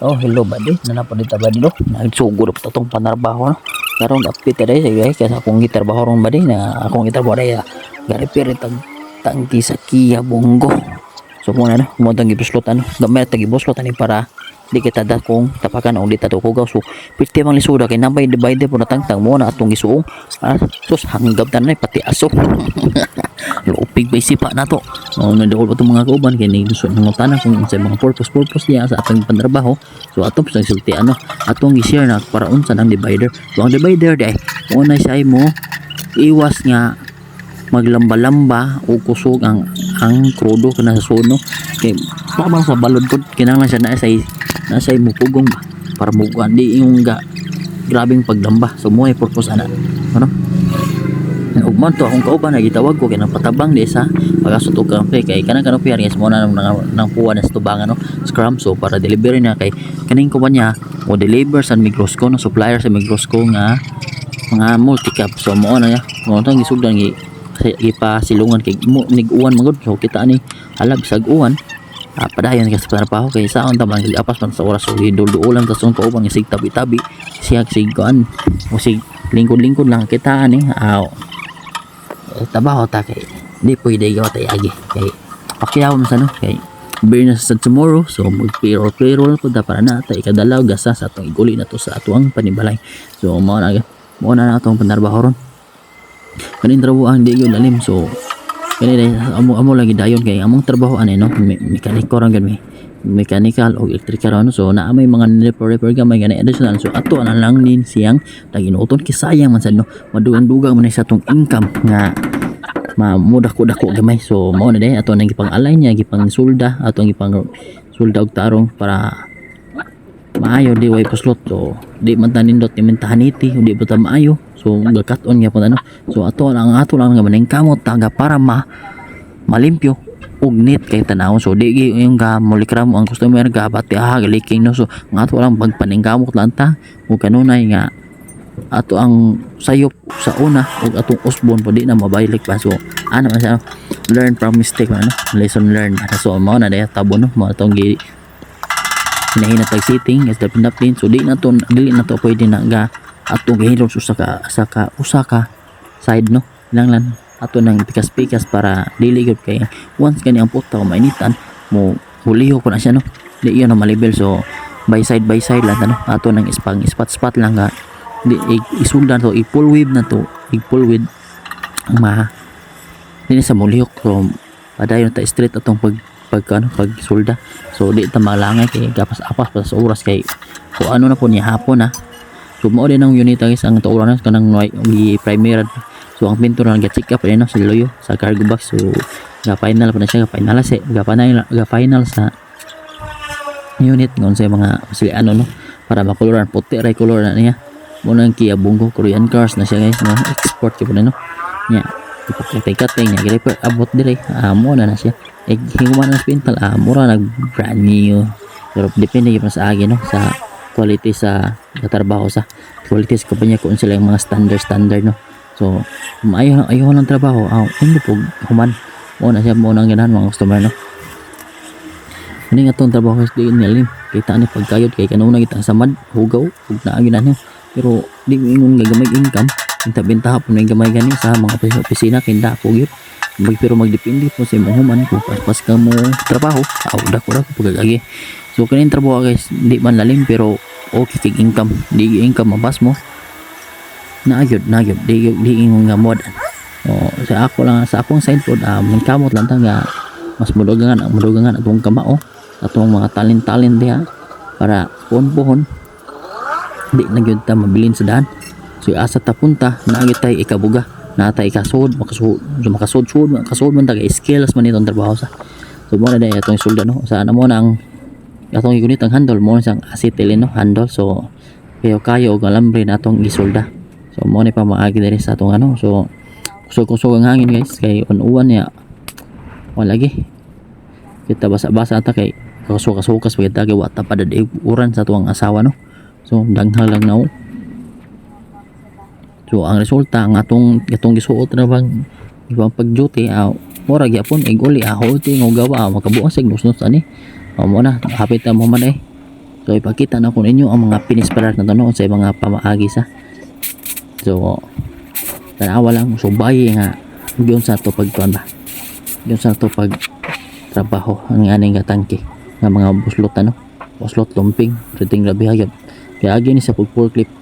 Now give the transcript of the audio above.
Oh, hello buddy. Nanapo dito buddy do. Nagsugod pa tong panarbaho no. Karon update tayo sa guys kasi akong gitarbaho ron buddy na akong gitarbaho daya. Gari pire tag tangki sa Kia Bongo. So muna no, mo tang gibuslot ano. Gamay tag gibuslot ani para di kita da kung tapakan o di ta kugaw so piti mang lisuda kay nambay divide po natangtang mo na atong gisuong. Ah, sus hanggap tanay pati aso. Lupig ba isipa na to? O nandoon pa itong mga kauban kaya gusto ng tanan kung sa mga purpose purpose niya sa atong pantrabaho so atong sa sulti ano atong i-share na para unsa ng divider. So ang divider day una siya mo iwas nga maglamba-lamba o kusog ang ang krudo kana sa suno. Kay tabang sa balod ko kinahanglan siya na sa nasa mo pugong ba? Para mo di yung ga grabing pagdamba. So mo ay purpose ana. Ano? Ug man to akong kauban na gitawag ko kay nang patabang di sa pagasot og kape kay kanang kanupi yes mo na nang nang puwan na tubangan no? Scrum so para delivery na kay kaning kuban niya mo deliver sa Migros ko no? Supplier sa Migros ko nga mga multi-cap. So mo na ya. Mo tang gisugdan gi kasi ipasilungan kay mo niguan magud so kita ni halab sa uwan ah, padayon ka sa trabaho kay saon ta man apas man sa oras so hidul-duulan ta sung kauban isig tabi-tabi siya sig kuan o sig lingkod-lingkod lang kita ani aw. Eh, trabaho ta kay di pwede gawa tayo agi. Kay pakyaw mo sa no kay beer na sa tomorrow so mag payroll payroll po da para na ta ikadalaw gasa sa atong iguli na to sa atuang panibalay. So mo na mo na na atong panarbaho ron kanin trabaho ang di gyud lalim so kani dai amo amo lagi dayon kay among trabaho ani no? Me, mekaniko ra mi mechanical o electrical ano so na may mga repair repair gamay gani. Additional so ato na lang nin siyang naginuton kisayang man sad no? Madugang-dugang man sa atong income nga mamudak ko dako gamay. So mao na day ato nang gipang alay niya gipang sulda ato gipang sulda og tarong para maayo di way puslot. So di man ta nindot ni mentahaniti di pa maayo. So gakat on gyapon ano so ato lang ato lang nga maning kamot taga para ma malimpyo ug neat kay tanawon so di yung ga mulikram ang customer ga bati ah galiking no? So nga ato lang pagpaningkamot lang ta. Ug kanunay nga ato ang sayop sa una ug atong usbon pa di na mabalik pa. So ano man siya learn from mistake man no? Lesson learned. So mao na day tabo no? Mo atong gi hinahin tag sitting is dapat dapat so di na to dili na to pwede na ga atong gihilom sa ka sa ka usa side no? Lang lang. Ato nang pikas-pikas para dili kay once kani ang puta mainitan mo huliho ko na siya no? Di yun na malibel. So by side by side lang ano? Ato nang ispang spot spot lang ga. Di i- isuldan. To i-pull wave na to. I-pull wave ma dili sa mulihok so padayon ta straight atong pag pag ano pag sulda. So di ta malangay kay gapas apas pa sa oras kay kung ano na po niya hapon na so mao din ang unit guys ang tuuran na kanang gi primary. So ang pinto na ga check up no sa loyo sa cargo box so ga final pa na siya ga final sa ga final ga final sa unit ngon sa mga sila ano no para makuluran. Puti ray color na niya. Mo nang Kia Bungo Korean cars na siya guys no. Export ko na no. Nya ipakatay-katay niya gire pa abot dire amo na na siya. Eh hinguman ng spintal ah mura nag brand new. Pero depende gyud sa agi no sa quality sa trabaho sa quality sa kumpanya kung sila yung mga standard standard no. So ayaw ayaw ng trabaho ah hindi po human. Mo na siya mo nang ganahan mga customer no. Ini nga tong trabaho sa diin nilim. Kita ni pagkayod kay kanuna kita sa mad, hugaw, ug naa ginahan Pero di ingon nga gamay income. Inta bentaha po na gamay gani sa mga opis- opisina kinda po gyud. Mag pero magdepende po sa imong human kung pas ka mo trabaho. Aw dako dako pagagagi. So kanin trabaho guys, di man lalim pero okay kig income. Di income mabas mo. Naagyod, naagyod. Di di ingon nga mod. O, sa ako lang sa akong side pod um, kamot lang ta mas mudugangan ang mudugangan atong kamao atong mga talent-talent diha para puhon-puhon di na gyud ta mabilin sa daan. So asa ta punta naagi tay ikabuga. Na tay ikasud makasud so makasud sud makasud man taga skills man itong trabaho sa. So mo na day atong sulda no? Sa ano mo nang atong igunit ang handle mo sang acetylene no? Handle. So kayo kayo og alambre na atong isulda. So mo ni pa maagi diri sa atong ano. So kusog-kusog ang hangin guys. Kay unuan niya wala lagi kita basa-basa ata kay kasukas-sukas pag kita kay wata pa dadi uran sa tuwang asawa no so danghal lang na so ang resulta ang atong atong gisuot na bang ibang pag duty ah mura gyapon ig uli ah uli ngo gawa ah, makabuang sig nus ani o mo na hapit mo man eh So ipakita na ko ninyo ang mga pinisparar na to noon sa mga pamaagi sa. So tanawa lang so bayi nga yun sa to pagtuan ba. Yun sa to pag trabaho ang aning nga tangke nga mga buslot ano. Buslot lumping, rating grabe hayag. Kaya agi ni sa pag forklift